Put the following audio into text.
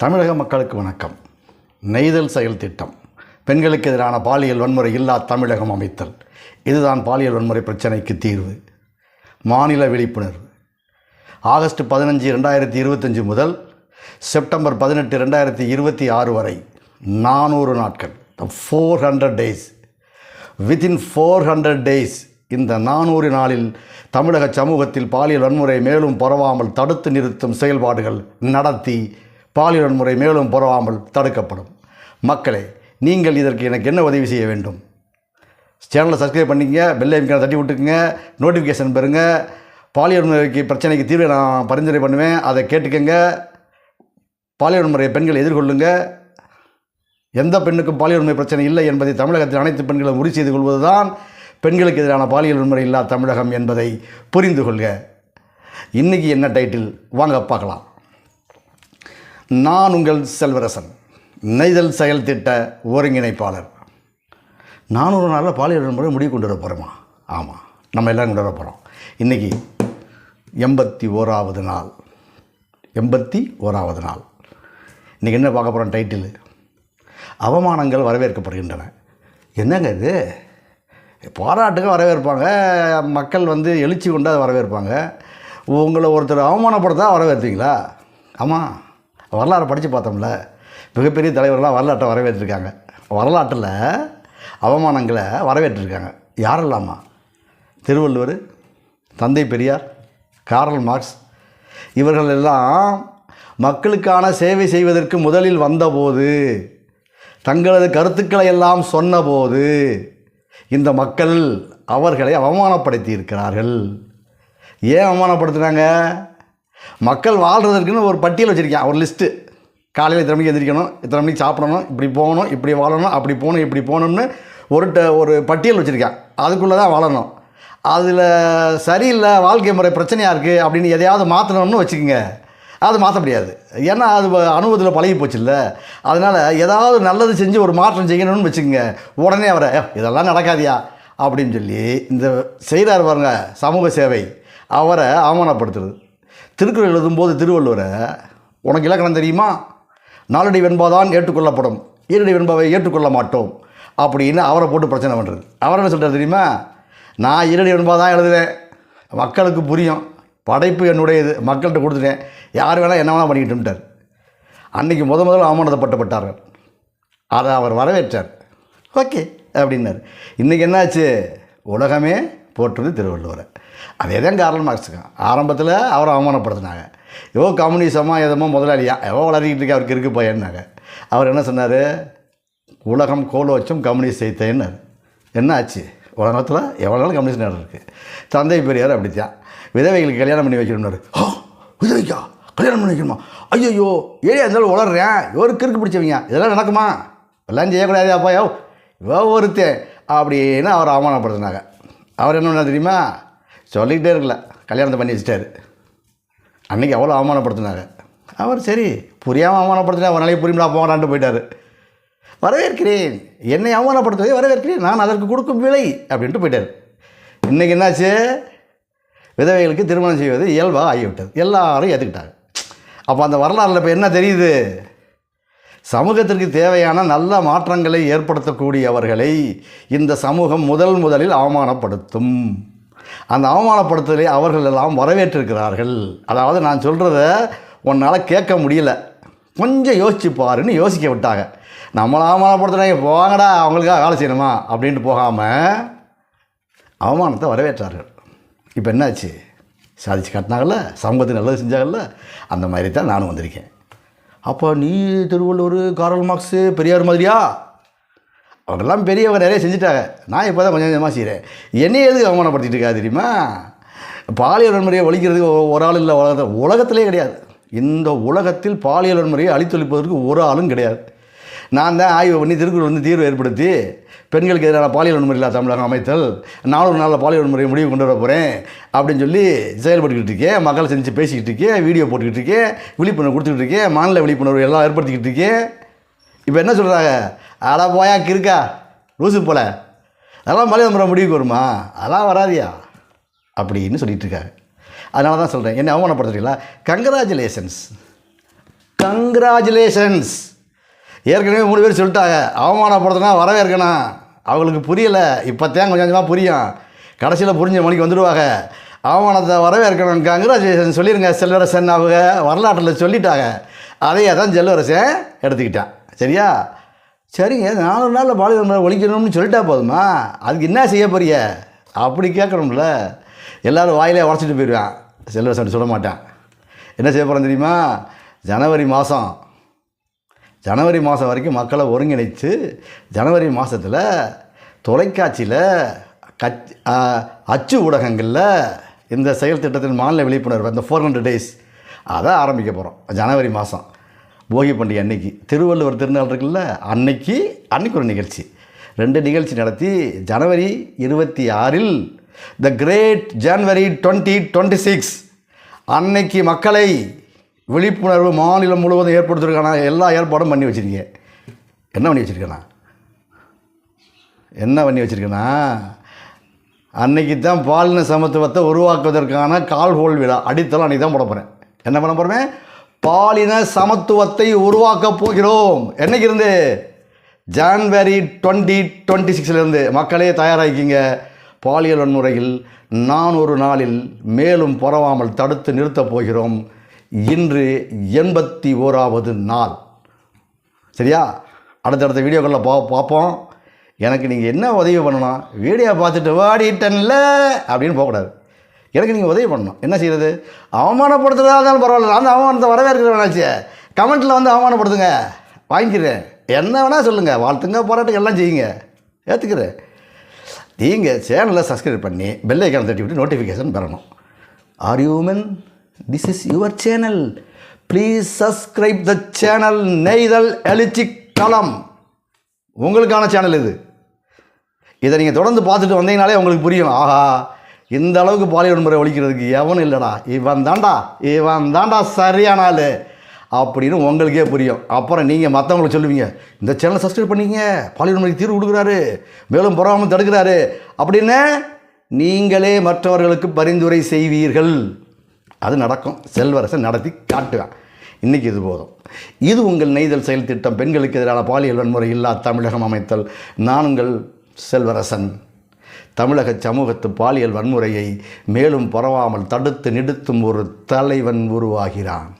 தமிழக மக்களுக்கு வணக்கம். நெய்தல் செயல் திட்டம். பெண்களுக்கு எதிரான பாலியல் வன்முறை இல்லா தமிழகம் அமைத்தல். இதுதான் பாலியல் வன்முறை பிரச்சனைக்கு தீர்வு. மாநில விழிப்புணர்வு. ஆகஸ்ட் பதினஞ்சு ரெண்டாயிரத்தி இருபத்தஞ்சி முதல் செப்டம்பர் பதினெட்டு ரெண்டாயிரத்தி இருபத்தி ஆறு வரை நானூறு நாட்கள். Four hundred days within four hundred days இந்த நானூறு நாளில் தமிழக சமூகத்தில் பாலியல் வன்முறை மேலும் பரவாமல் தடுத்து நிறுத்தும் செயல்பாடுகள் நடத்தி பாலியல் வன்முறை மேலும் புறவாமல் தடுக்கப்படும். மக்களே நீங்கள் இதற்கு எனக்கு என்ன உதவி செய்ய வேண்டும்? சேனலை சப்ஸ்கிரைப் பண்ணிக்கங்க பெல் ஐக்கான தட்டி விட்டுக்குங்க நோட்டிஃபிகேஷன் பெறுங்க. பாலியல் வன்முறைக்கு பிரச்சனைக்கு தீர்வை நான் பரிந்துரை பண்ணுவேன். அதை கேட்டுக்கங்க. பாலியல் வன்முறையை பெண்கள் எதிர்கொள்ளுங்க. எந்த பெண்ணுக்கும் பாலியல் வன்முறை பிரச்சனை இல்லை என்பதை தமிழகத்தில் அனைத்து பெண்களும் உறுதி செய்து கொள்வதுதான் பெண்களுக்கு எதிரான பாலியல் வன்முறை இல்லா தமிழகம் என்பதை புரிந்து கொள்க. இன்றைக்கி என்ன டைட்டில் வாங்க பார்க்கலாம். நான் உங்கள் செல்வரசன் நெய்தல் செயல் திட்ட ஒருங்கிணைப்பாளர். நானூறு நாளில் பாலியல் முறை முடிவு கொண்டு வர போகிறோமா ஆமாம் நம்ம எல்லாம் கொண்டு வர போகிறோம் இன்றைக்கி எண்பத்தி ஓராவது நாள். எண்பத்தி ஓராவது நாள். இன்றைக்கி என்ன பார்க்க போகிறோம் டைட்டில் அவமானங்கள் வரவேற்கப்படுகின்றன. என்னங்க இது? பாராட்டுக்கு வரவேற்பாங்க. மக்கள் வந்து எழுச்சி கொண்டு அதை வரவேற்பாங்க. உங்களை ஒருத்தர் அவமானப்படுத்தா வரவேற்பீங்களா ஆமாம் வரலாறு படித்து பார்த்தோம்ல. மிகப்பெரிய தலைவர்களாக வரலாற்றை வரவேற்றிருக்காங்க. வரலாற்றில் அவமானங்களை வரவேற்றிருக்காங்க. யாரெல்லாமா? திருவள்ளுவர் தந்தை பெரியார் காரல் மார்க்ஸ். இவர்கள் எல்லாம் மக்களுக்கான சேவை செய்வதற்கு முதலில் வந்தபோது தங்களது கருத்துக்களை எல்லாம் சொன்னபோது இந்த மக்கள் அவர்களை அவமானப்படுத்தி இருக்கிறார்கள் ஏன் அவமானப்படுத்துகிறாங்க மக்கள் வாழ்கிறதுக்குன்னு ஒரு பட்டியல் வச்சுருக்கேன் ஒரு லிஸ்ட்டு காலையில் இத்தனை மணிக்கு எந்திரிக்கணும் இத்தனை மணிக்கு சாப்பிடணும் இப்படி போகணும் இப்படி வாழணும் அப்படி போகணும் இப்படி போகணும்னு ஒரு ட ஒரு பட்டியல் வச்சுருக்கேன். அதுக்குள்ளே தான் வாழணும். அதில் சரியில்லை வாழ்க்கை முறை பிரச்சனையாக இருக்குது அப்படின்னு எதையாவது மாற்றணும்னு வச்சுக்கோங்க. அது மாற்ற முடியாது. ஏன்னா அது அனுபவத்தில் பழகி போச்சுல்ல. அதனால் ஏதாவது நல்லது செஞ்சு ஒரு மாற்றம் செய்யணும்னு வச்சுக்கோங்க. உடனே அவரை இதெல்லாம் நடக்காதியா? அப்படின்னு சொல்லி இந்த செய்கிறார் பாருங்க சமூக சேவை. அவரை அவமானப்படுத்துறது. திருக்குறள் எழுதும்போது திருவள்ளுவரை உனக்கு இலக்கணம் தெரியுமா? நாலடி வெண்பாதான் ஏற்றுக்கொள்ளப்படும். ஈரடி வெண்பாவை ஏற்றுக்கொள்ள மாட்டோம். அப்படின்னு அவரை போட்டு பிரச்சனை பண்ணுறது அவர் என்ன சொல்கிறார் தெரியுமா? நான் ஈரடி வெண்பா தான் எழுதுவேன். மக்களுக்கு புரியும். படைப்பு என்னுடையது. மக்கள்கிட்ட கொடுத்துட்டேன். யார் வேணால் என்ன வேணால் பண்ணிக்கிட்டுட்டார் அன்றைக்கி முத முதல்ல அவமானதப்பட்டப்பட்டார்கள் அதை அவர் வரவேற்றார். ஓகே அப்படின்னார். இன்றைக்கி என்னாச்சு? உலகமே போற்றுது திருவள்ளுவரை. அதே தான் காரணம் மார்க்ஸுக்கும் ஆரம்பத்தில் அவரை அவமானப்படுத்தினாங்க. ஏவோ கம்யூனிசமாக எதமோ முதலாளியா எவோ வளர்த்திக்கிட்டு இருக்கு அவருக்கு இருக்கு பையன்னாங்க அவர் என்ன சொன்னார்? உலகம் கோலோச்சம் கம்யூனிஸ்ட் செய்தேன்னாரு என்ன ஆச்சு? உலகத்தில் எவ்வளோ நாள் கம்யூனிஸ்ட் நேரம் இருக்குது தந்தை பெரியார் அப்படித்தான். விதவைகளுக்கு கல்யாணம் பண்ணி வைக்கணும்னாரு. ஓ விதவைக்கா? கல்யாணம் பண்ணி வைக்கணுமா? ஐயோ ஏழையா இருந்தாலும் வளர்றேன். ஒரு கிறுக்கு பிடிச்சவங்க. இதெல்லாம் நடக்குமா? எல்லாம் செய்யக்கூடாது அப்பா யோ. இவ ஒருத்தன். அப்படின்னு அவர் அவமானப்படுத்தினாங்க. அவர் என்ன பண்ணார் தெரியுமா? சொல்லிக்கிட்டே இருக்கல. கல்யாணத்தை பண்ணி வச்சிட்டாரு. அன்றைக்கி அவ்வளோ அவமானப்படுத்தினாங்க அவர் சரி புரியாமல் அவமானப்படுத்தினா ஒரு நாளைக்கு புரியுமா போகலான்ட்டு போயிட்டார். வரவேற்கிறேன். என்னை அவமானப்படுத்துவதை வரவேற்கிறேன். நான் அதற்கு கொடுக்கும் விலை அப்படின்ட்டு போயிட்டார். இன்றைக்கி என்னாச்சு? விதவைகளுக்கு திருமணம் செய்வது இயல்பாக ஆகிவிட்டது. எல்லாரும் ஏற்றுக்கிட்டாங்க அப்போ அந்த வரலாறில் இப்போ என்ன தெரியுது? சமூகத்திற்கு தேவையான நல்ல மாற்றங்களை ஏற்படுத்தக்கூடியவர்களை இந்த சமூகம் முதல் முதலில் அவமானப்படுத்தும். அந்த அவமானப்படுத்துதலை அவர்கள் எல்லாம் வரவேற்றிருக்கிறார்கள். அதாவது நான் சொல்கிறத உன்னால் கேட்க முடியல. கொஞ்சம் யோசிச்சு பாருன்னு யோசிக்க விட்டாங்க. நம்மளை அவமானப்படுத்துனாங்க போங்கடா அவங்களுக்காக வேலை செய்யணுமா? அப்படின்ட்டு போகாமல் அவமானத்தை வரவேற்றார்கள். இப்போ என்னாச்சு? சாதிச்சு காட்டினாங்கல்ல? சமூகத்துக்கு நல்லது செஞ்சாங்கல்ல? அந்த மாதிரி தான் நானும் வந்திருக்கேன். அப்போ நீ திருவள்ளுவர் காரல் மார்க்ஸு பெரியார் மாதிரியா? அவங்கெல்லாம் பெரியவங்க நிறைய செஞ்சுட்டாங்க. நான் இப்போ தான் கொஞ்சம் கொஞ்சமாக செய்கிறேன் என்னையே எதுக்கு அவமானப்படுத்திட்டு இருக்கா தெரியுமா? பாலியல் வன்முறையை ஒழிக்கிறதுக்கு ஒரு ஆள் இல்லை உலகத்தில் உலகத்திலே கிடையாது. இந்த உலகத்தில் பாலியல் வன்முறையை அழித்தொழிப்பதற்கு ஒரு ஆளும் கிடையாது. நான் தான் ஆய்வு பண்ணி திருக்குறள் வந்து தீர்வு ஏற்படுத்தி பெண்களுக்கு எதிரான பாலியல் வன்முறை இல்லா தமிழகம் அமைத்தல் நானூறு நாளில் பாலியல் வன்முறை முடிவு கொண்டு வர போகிறேன் அப்படின்னு சொல்லி செயல்பட்டுக்கிட்டு இருக்கேன். மக்களை செஞ்சு பேசிக்கிட்டு இருக்கேன் வீடியோ போட்டுக்கிட்டு இருக்கேன் விழிப்புணர்வு கொடுத்துக்கிட்டு இருக்கேன் மாநில விழிப்புணர்வு எல்லாம் ஏற்படுத்திக்கிட்டு இருக்கேன். இப்போ என்ன சொல்கிறாங்க அட போயா கிருக்கா லூசு போல. அதெல்லாம் பாலியல் வன்முறை முடிவுக்கு வருமா? அதெல்லாம் வராதியா? அப்படின்னு சொல்லிகிட்டு இருக்காங்க. அதனால தான் சொல்கிறேன் என்ன அவமானப்படுத்துறீங்களா? கங்க்ராச்சுலேஷன்ஸ் கங்க்ராச்சுலேஷன்ஸ் ஏற்கனவே மூணு பேர் சொல்லிட்டாங்க. அவமானப்படுத்தினா வரவேற்கணும். அவங்களுக்கு புரியலை. இப்போ கொஞ்சம் கொஞ்சமாக புரியும். கடைசியில் புரிஞ்ச மணிக்கு வந்துடுவாங்க. அவமானத்தை வரவேற்கணும் கங்க்ராச்சுலேஷன் சொல்லிடுங்க செல்வரசன் அவங்க வரலாற்றில் சொல்லிட்டாங்க. அதையே தான் செல்வரசன் எடுத்துக்கிட்டான். சரியா? சரிங்க. நாலு நாளில் பாலியல் ஒழிக்கணும்னு சொல்லிட்டா போதுமா? அதுக்கு என்ன செய்ய போறிய அப்படி கேட்கணும்ல. எல்லோரும் வாயிலே உடச்சிட்டு போயிடுவான். செல்வரசன் சொல்ல மாட்டான். என்ன செய்ய போகிறோம் தெரியுமா? ஜனவரி மாதம் ஜனவரி மாதம் வரைக்கும் மக்களை ஒருங்கிணைத்து ஜனவரி மாதத்தில் தொலைக்காட்சியில் கச் அச்சு ஊடகங்களில் இந்த செயல் திட்டத்தின் மாநில விழிப்புணர்வு அந்த ஃபோர் ஹண்ட்ரட் டேஸ் அதை ஆரம்பிக்க போகிறோம் ஜனவரி மாதம் போகி பண்டிகை அன்னைக்கு. திருவள்ளுவர் திருநாள் இருக்குல்ல அன்னைக்கு அன்னைக்கு ஒரு நிகழ்ச்சி. ரெண்டு நிகழ்ச்சி நடத்தி ஜனவரி இருபத்தி ஆறில் the great January twenty twenty six அன்னைக்கு மக்களை விழிப்புணர்வு மாநிலம் முழுவதும் ஏற்படுத்துறதுக்கான எல்லா ஏற்பாடும் பண்ணி வச்சுருக்கீங்க என்ன பண்ணி வச்சுருக்கேண்ணா என்ன பண்ணி வச்சுருக்கேன்னா அன்னைக்கு தான் பாலின சமத்துவத்தை உருவாக்குவதற்கான கால்கோல் விழா. அடித்தளம் அன்றைக்கி தான் போட போகிறேன் என்ன பண்ண போகிறேன் பாலின சமத்துவத்தை உருவாக்கப் போகிறோம். என்னைக்கு இருந்து? ஜான்வரி டுவெண்ட்டி டுவெண்ட்டி சிக்ஸ்லேருந்து மக்களே தயாராகிக்கிங்க. பாலியல் வன்முறையில் நானூறு நாளில் மேலும் பரவாமல் தடுத்து நிறுத்தப் போகிறோம். இன்று எண்பத்தி ஓராவது நாள். சரியா? அடுத்தடுத்த வீடியோக்களில் பா பார்ப்போம். எனக்கு நீங்கள் என்ன உதவி பண்ணணும்? வீடியோ பார்த்துட்டு வாடிட்டன்ல அப்படின்னு போகக்கூடாது. எனக்கு நீங்கள் உதவி பண்ணணும். என்ன செய்கிறது அவமானப்படுத்துறதா இருந்தாலும் பரவாயில்ல. அந்த அவமானத்தை வரவேற்கிற வேணாச்சு கமெண்ட்டில் வந்து அவமானப்படுத்துங்க. வாங்கிக்கிறேன். என்ன வேணால் சொல்லுங்கள் வாழ்த்துங்க போராட்டம் எல்லாம் செய்யுங்க. ஏற்றுக்கிறேன் நீங்கள் சேனலை சப்ஸ்கிரைப் பண்ணி பெல் ஐக்கான் தட்டி விட்டு நோட்டிஃபிகேஷன் பெறணும். ஆர் human this is your channel please subscribe the channel Neithal Ezhuchi Kalam. உங்களுக்கான சேனல் இது. இதை நீங்கள் தொடர்ந்து பார்த்துட்டு வந்தீங்கனாலே உங்களுக்கு புரியும். ஆஹா இந்த அளவுக்கு பாலியல் வன்முறை ஒழிக்கிறதுக்கு எவனும் இல்லைடா. இவன் தாண்டா இவன் தாண்டா சரியான ஆள். அப்படின்னு உங்களுக்கே புரியும். அப்புறம் நீங்கள் மற்றவங்களுக்கு சொல்லுவீங்க இந்த சேனலை சப்ஸ்கிரைப் பண்ணிக்கங்க. பாலியல் வன்முறைக்கு தீர்வு கொடுக்குறாரு. மேலும் புறாமல் தடுக்கிறாரு. அப்படின்னு நீங்களே மற்றவர்களுக்கு பரிந்துரை செய்வீர்கள். அது நடக்கும். செல்வரசன் நடத்தி காட்டுவேன் இன்றைக்கி இது போதும். இது உங்கள் நெய்தல் செயல் திட்டம். பெண்களுக்கு எதிரான பாலியல் வன்முறை இல்லா தமிழகம் அமைத்தல். நானுங்கள் செல்வரசன். தமிழக சமூகத்து பாலியல் வன்முறையை மேலும் பரவாமல் தடுத்து நிறுத்தும் ஒரு தலைவன் உருவாகிறான்.